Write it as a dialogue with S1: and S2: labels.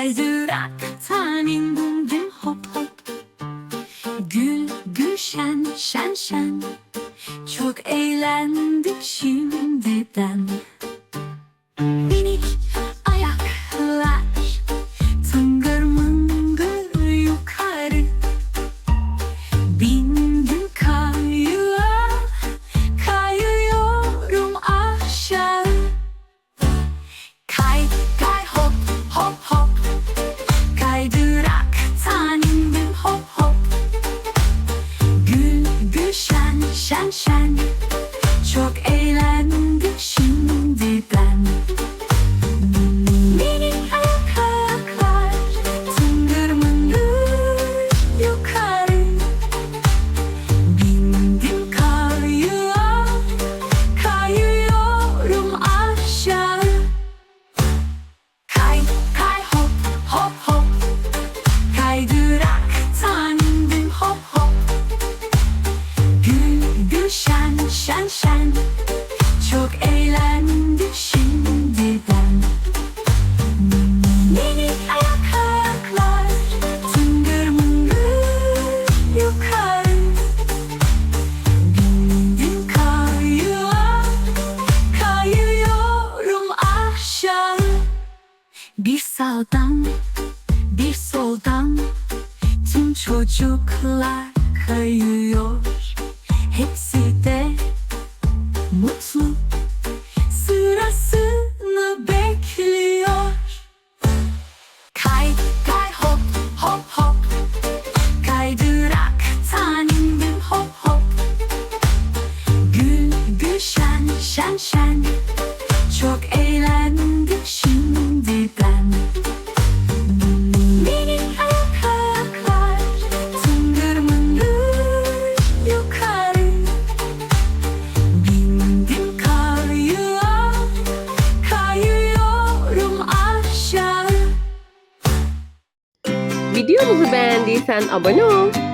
S1: Kaydıraktan indim hop hop. Gül gülşen şen şen. Çok eğlendik şimdiden şen şen şen Çok şen Çok eğlendik şimdiden. Minik ayak ayaklar Tıngır mıngır yukarı. Bindim kayığa Kayıyorum aşağı. Bir sağdan bir soldan tüm çocuklar kayıyor. Hepsi şen Çok eğlendik şimdiden.
S2: Videomuzu beğendiysen abone ol.